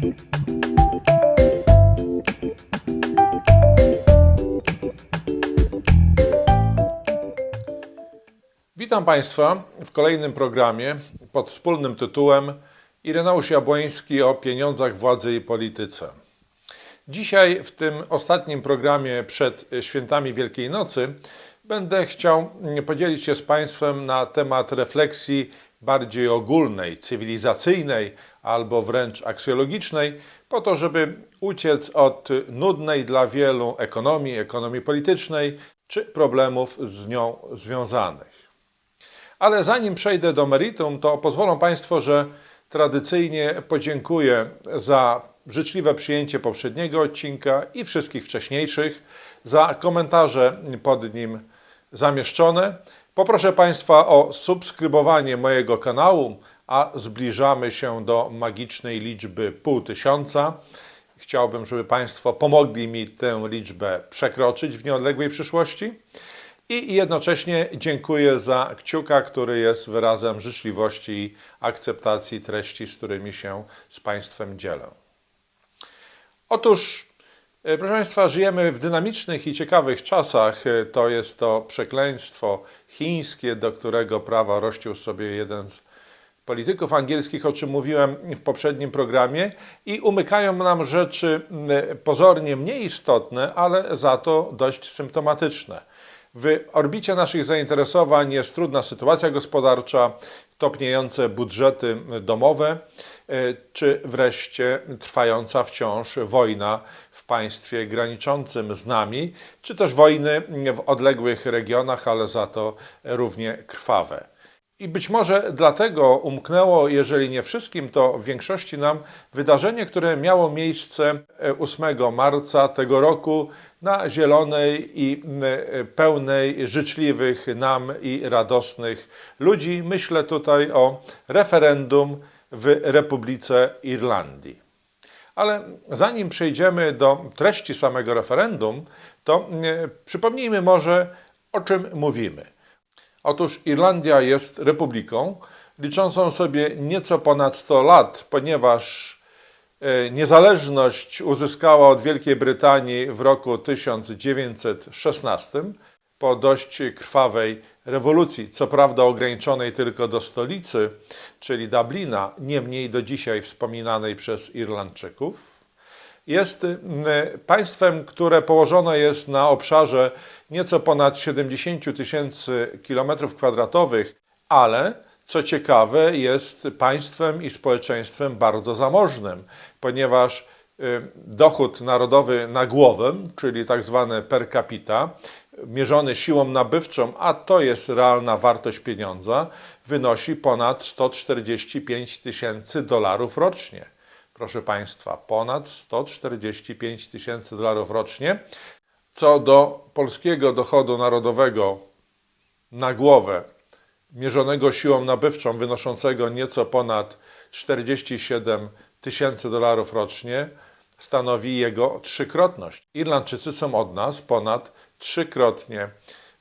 Witam Państwa w kolejnym programie pod wspólnym tytułem Ireneusz Jabłoński o pieniądzach, władzy i polityce. Dzisiaj w tym ostatnim programie przed świętami Wielkiej Nocy będę chciał podzielić się z Państwem na temat refleksji bardziej ogólnej, cywilizacyjnej albo wręcz aksjologicznej, po to, żeby uciec od nudnej dla wielu ekonomii, ekonomii politycznej czy problemów z nią związanych. Ale zanim przejdę do meritum, to pozwolą Państwo, że tradycyjnie podziękuję za życzliwe przyjęcie poprzedniego odcinka i wszystkich wcześniejszych, za komentarze pod nim zamieszczone. Poproszę Państwa o subskrybowanie mojego kanału, a zbliżamy się do magicznej liczby pół tysiąca. Chciałbym, żeby Państwo pomogli mi tę liczbę przekroczyć w nieodległej przyszłości. I jednocześnie dziękuję za kciuka, który jest wyrazem życzliwości i akceptacji treści, z którymi się z Państwem dzielę. Otóż, e, proszę Państwa, żyjemy w dynamicznych i ciekawych czasach. E, To jest to przekleństwo chińskie, do którego prawa rościł sobie jeden z polityków angielskich, o czym mówiłem w poprzednim programie, i umykają nam rzeczy pozornie mniej istotne, ale za to dość symptomatyczne. W orbicie naszych zainteresowań jest trudna sytuacja gospodarcza, topniejące budżety domowe, e, czy wreszcie trwająca wciąż wojna w państwie graniczącym z nami, czy też wojny w odległych regionach, ale za to równie krwawe. I być może dlatego umknęło, jeżeli nie wszystkim, to w większości nam wydarzenie, które miało miejsce 8 marca tego roku na zielonej i pełnej życzliwych nam i radosnych ludzi. Myślę tutaj o referendum w Republice Irlandii. Ale zanim przejdziemy do treści samego referendum, to przypomnijmy może, o czym mówimy. Otóż Irlandia jest republiką liczącą sobie nieco ponad 100 lat, ponieważ niezależność uzyskała od Wielkiej Brytanii w roku 1916 po dość krwawej rewolucji, co prawda ograniczonej tylko do stolicy, czyli Dublina, niemniej do dzisiaj wspominanej przez Irlandczyków jest państwem, które położone jest na obszarze nieco ponad 70 tysięcy kilometrów kwadratowych, ale co ciekawe, jest państwem i społeczeństwem bardzo zamożnym, ponieważ dochód narodowy na głowę, czyli tak zwane per capita, mierzony siłą nabywczą, a to jest realna wartość pieniądza, wynosi ponad 145 tysięcy dolarów rocznie. Proszę Państwa, ponad 145 tysięcy dolarów rocznie, co do polskiego dochodu narodowego na głowę, mierzonego siłą nabywczą, wynoszącego nieco ponad 47 tysięcy dolarów rocznie, stanowi jego trzykrotność. Irlandczycy są od nas ponad trzykrotnie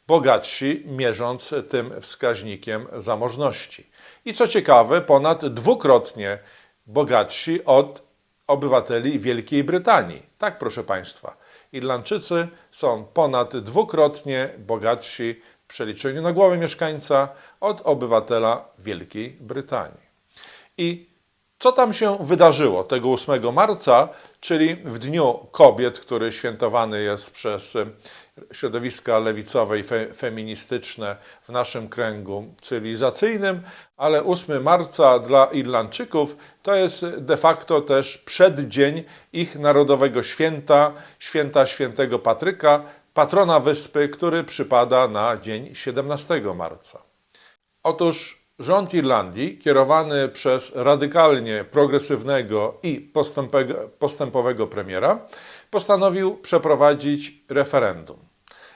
bogatsi, mierząc tym wskaźnikiem zamożności. I co ciekawe, ponad dwukrotnie bogatsi od obywateli Wielkiej Brytanii. Tak, proszę Państwa. Irlandczycy są ponad dwukrotnie bogatsi w przeliczeniu na głowę mieszkańca od obywatela Wielkiej Brytanii. I co tam się wydarzyło tego 8 marca, czyli w Dniu Kobiet, który świętowany jest przez środowiska lewicowe i fe, feministyczne w naszym kręgu cywilizacyjnym, ale 8 marca dla Irlandczyków to jest de facto też przeddzień ich narodowego święta, święta świętego Patryka, patrona wyspy, który przypada na dzień 17 marca. Otóż rząd Irlandii, kierowany przez radykalnie progresywnego i postępowego premiera, postanowił przeprowadzić referendum.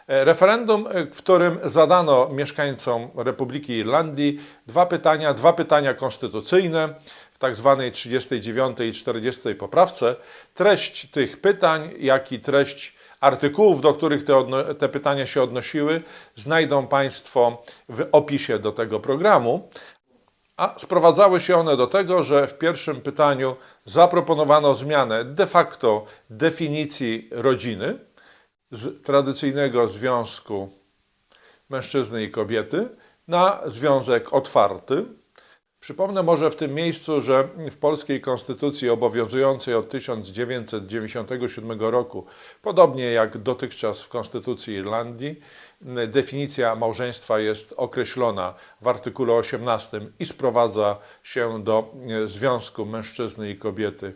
E, Referendum, e, w którym zadano mieszkańcom Republiki Irlandii dwa pytania, dwa pytania konstytucyjne w tak zwanej 39 i 40 poprawce. Treść tych pytań, jak i treść artykułów, do których te, te pytania się odnosiły, znajdą Państwo w opisie do tego programu. A sprowadzały się one do tego, że w pierwszym pytaniu zaproponowano zmianę de facto definicji rodziny z tradycyjnego związku mężczyzny i kobiety na związek otwarty. Przypomnę może w tym miejscu, że w polskiej konstytucji obowiązującej od 1997 roku, podobnie jak dotychczas w konstytucji Irlandii, definicja małżeństwa jest określona w artykule 18 i sprowadza się do związku mężczyzny i kobiety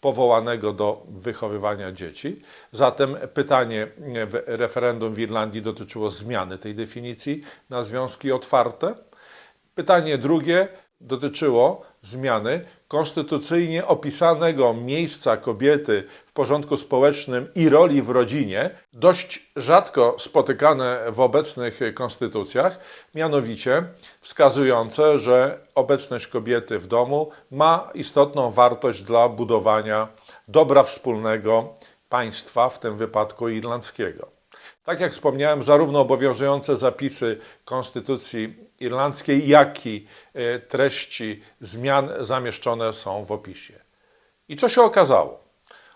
powołanego do wychowywania dzieci. Zatem pytanie w referendum w Irlandii dotyczyło zmiany tej definicji na związki otwarte. Pytanie drugie dotyczyło zmiany konstytucyjnie opisanego miejsca kobiety w porządku społecznym i roli w rodzinie, dość rzadko spotykane w obecnych konstytucjach, mianowicie wskazujące, że obecność kobiety w domu ma istotną wartość dla budowania dobra wspólnego państwa, w tym wypadku irlandzkiego. Tak jak wspomniałem, zarówno obowiązujące zapisy Konstytucji Irlandzkiej, jak i e, treści zmian zamieszczone są w opisie. I co się okazało?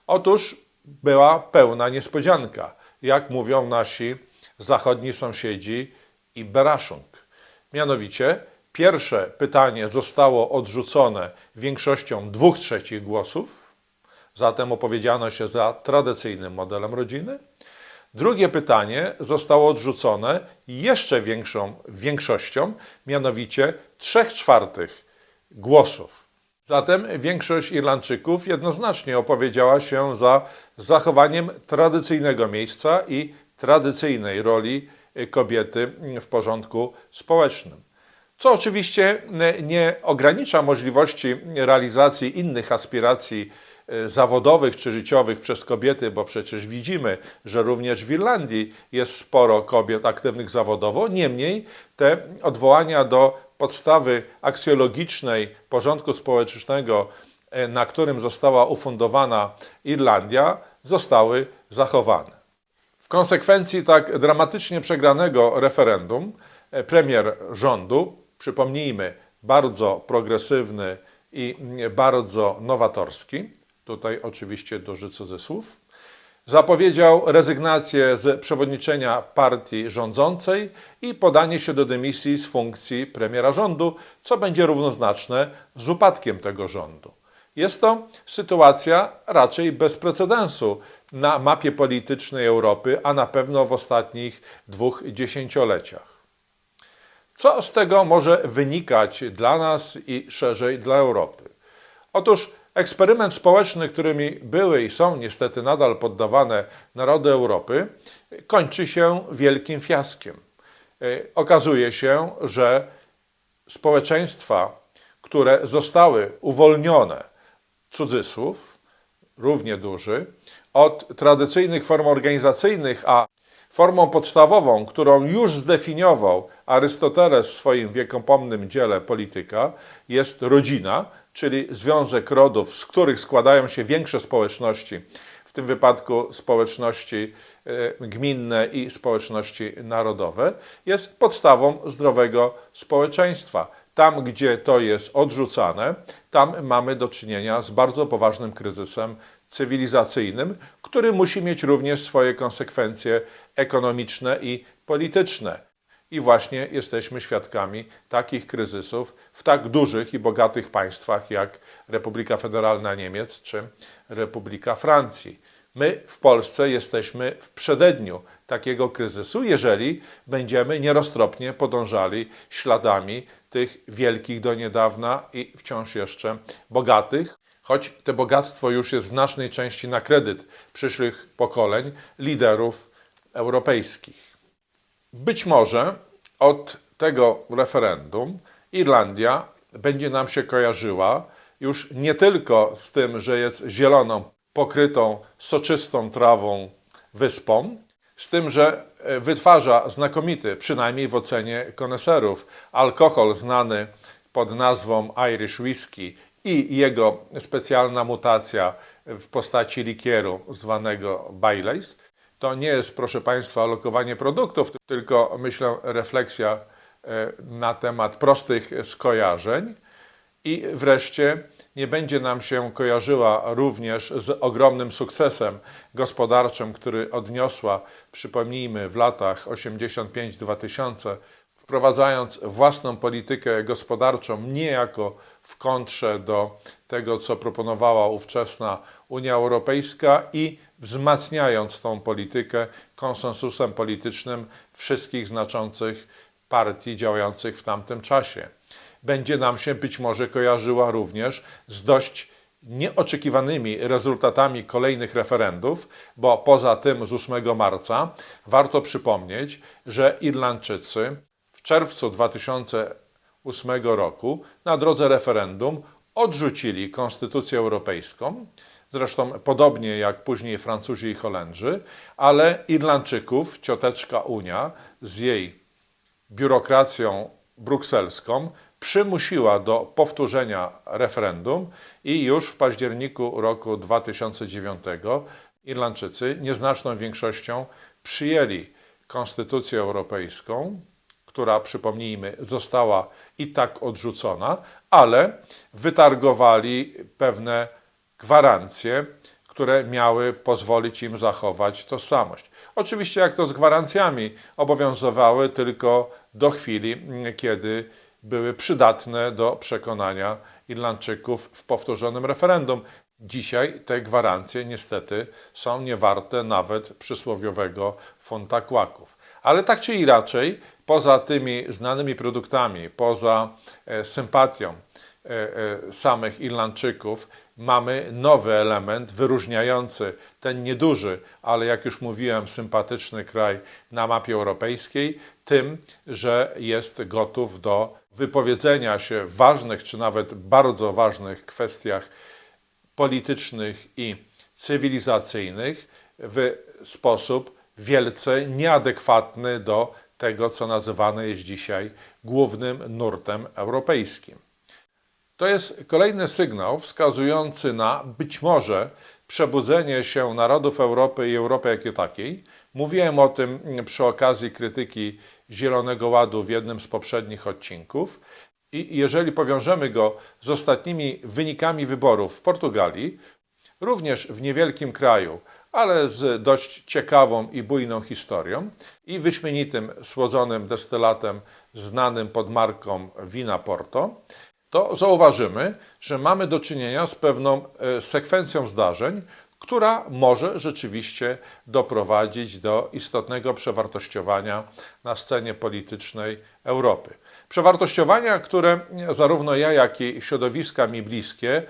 Otóż była pełna niespodzianka, jak mówią nasi zachodni sąsiedzi i Beraszung. Mianowicie, pierwsze pytanie zostało odrzucone większością dwóch trzecich głosów, zatem opowiedziano się za tradycyjnym modelem rodziny. Drugie pytanie zostało odrzucone jeszcze większą większością, mianowicie 3 czwartych głosów. Zatem większość Irlandczyków jednoznacznie opowiedziała się za zachowaniem tradycyjnego miejsca i tradycyjnej roli kobiety w porządku społecznym. Co oczywiście nie ogranicza możliwości realizacji innych aspiracji zawodowych czy życiowych przez kobiety, bo przecież widzimy, że również w Irlandii jest sporo kobiet aktywnych zawodowo. Niemniej te odwołania do podstawy aksjologicznej porządku społecznego, e, na którym została ufundowana Irlandia, zostały zachowane. W konsekwencji tak dramatycznie przegranego referendum, e, premier rządu, przypomnijmy, bardzo progresywny i bardzo nowatorski, tutaj oczywiście duży cudzysłów, zapowiedział rezygnację z przewodniczenia partii rządzącej i podanie się do dymisji z funkcji premiera rządu, co będzie równoznaczne z upadkiem tego rządu. Jest to sytuacja raczej bez precedensu na mapie politycznej Europy, a na pewno w ostatnich dwóch dziesięcioleciach. Co z tego może wynikać dla nas i szerzej dla Europy? Otóż eksperyment społeczny, którymi były i są niestety nadal poddawane narody Europy, kończy się wielkim fiaskiem. Y, Okazuje się, że społeczeństwa, które zostały uwolnione, cudzysłów, równie duży, od tradycyjnych form organizacyjnych, a formą podstawową, którą już zdefiniował Arystoteles w swoim wiekopomnym dziele Polityka, jest rodzina, czyli związek rodów, z których składają się większe społeczności, w tym wypadku społeczności e, gminne i społeczności narodowe, jest podstawą zdrowego społeczeństwa. Tam, gdzie to jest odrzucane, tam mamy do czynienia z bardzo poważnym kryzysem cywilizacyjnym, który musi mieć również swoje konsekwencje ekonomiczne i polityczne. I właśnie jesteśmy świadkami takich kryzysów w tak dużych i bogatych państwach jak Republika Federalna Niemiec czy Republika Francji. My w Polsce jesteśmy w przededniu takiego kryzysu, jeżeli będziemy nieroztropnie podążali śladami tych wielkich do niedawna i wciąż jeszcze bogatych, choć to bogactwo już jest w znacznej części na kredyt przyszłych pokoleń liderów europejskich. Być może od tego referendum Irlandia będzie nam się kojarzyła już nie tylko z tym, że jest zieloną, pokrytą soczystą trawą wyspą, z tym, że e, wytwarza znakomity, przynajmniej w ocenie koneserów, alkohol znany pod nazwą Irish Whisky i jego specjalna mutacja w postaci likieru zwanego Baileys. To nie jest, proszę Państwa, lokowanie produktów, tylko myślę refleksja na temat prostych skojarzeń. I wreszcie nie będzie nam się kojarzyła również z ogromnym sukcesem gospodarczym, który odniosła, przypomnijmy, w latach 85-2000, wprowadzając własną politykę gospodarczą niejako w kontrze do tego, co proponowała ówczesna Unia Europejska i wzmacniając tą politykę konsensusem politycznym wszystkich znaczących partii działających w tamtym czasie. Będzie nam się być może kojarzyła również z dość nieoczekiwanymi rezultatami kolejnych referendów, bo poza tym z 8 marca warto przypomnieć, że Irlandczycy w czerwcu 2008 roku na drodze referendum odrzucili Konstytucję Europejską, zresztą podobnie jak później Francuzi i Holendrzy, ale Irlandczyków cioteczka Unia z jej biurokracją brukselską przymusiła do powtórzenia referendum i już w październiku roku 2009 Irlandczycy nieznaczną większością przyjęli Konstytucję Europejską, która, przypomnijmy, została i tak odrzucona, ale wytargowali pewne gwarancje, które miały pozwolić im zachować tożsamość. Oczywiście, jak to z gwarancjami, obowiązywały tylko do chwili, kiedy były przydatne do przekonania Irlandczyków w powtórzonym referendum. Dzisiaj te gwarancje niestety są niewarte nawet przysłowiowego funta kłaków. Ale tak czy inaczej, poza tymi znanymi produktami, poza e, sympatią e, e, samych Irlandczyków, mamy nowy element wyróżniający ten nieduży, ale jak już mówiłem, sympatyczny kraj na mapie europejskiej, tym, że jest gotów do wypowiedzenia się w ważnych, czy nawet bardzo ważnych kwestiach politycznych i cywilizacyjnych w sposób wielce nieadekwatny do tego, co nazywane jest dzisiaj głównym nurtem europejskim. To jest kolejny sygnał wskazujący na być może przebudzenie się narodów Europy i Europy jako takiej. Mówiłem o tym przy okazji krytyki Zielonego Ładu w jednym z poprzednich odcinków. I jeżeli powiążemy go z ostatnimi wynikami wyborów w Portugalii, również w niewielkim kraju, ale z dość ciekawą i bujną historią i wyśmienitym słodzonym destylatem znanym pod marką wina Porto, to zauważymy, że mamy do czynienia z pewną e, sekwencją zdarzeń, która może rzeczywiście doprowadzić do istotnego przewartościowania na scenie politycznej Europy. Przewartościowania, które zarówno ja, jak i środowiska mi bliskie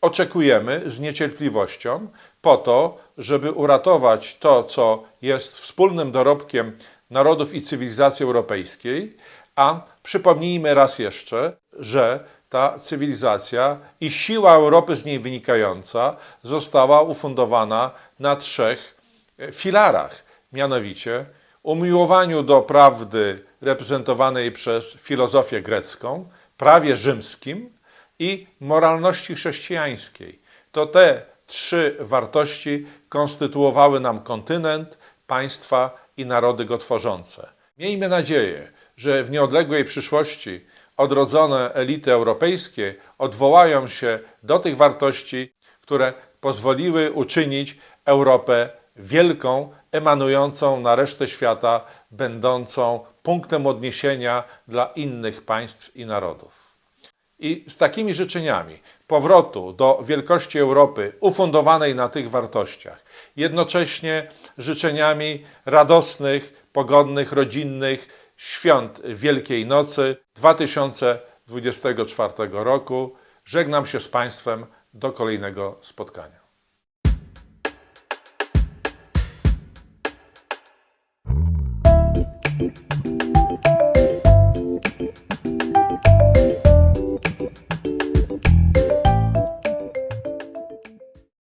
oczekujemy z niecierpliwością, po to, żeby uratować to, co jest wspólnym dorobkiem narodów i cywilizacji europejskiej, a przypomnijmy raz jeszcze, że ta cywilizacja i siła Europy z niej wynikająca została ufundowana na trzech e, filarach, mianowicie umiłowaniu do prawdy reprezentowanej przez filozofię grecką, prawie rzymskim i moralności chrześcijańskiej. To te trzy wartości konstytuowały nam kontynent, państwa i narody go tworzące. Miejmy nadzieję, że w nieodległej przyszłości odrodzone elity europejskie odwołają się do tych wartości, które pozwoliły uczynić Europę wielką, emanującą na resztę świata, będącą punktem odniesienia dla innych państw i narodów. I z takimi życzeniami powrotu do wielkości Europy ufundowanej na tych wartościach, jednocześnie życzeniami radosnych, pogodnych, rodzinnych, świąt Wielkiej Nocy 2024 roku. Żegnam się z Państwem do kolejnego spotkania.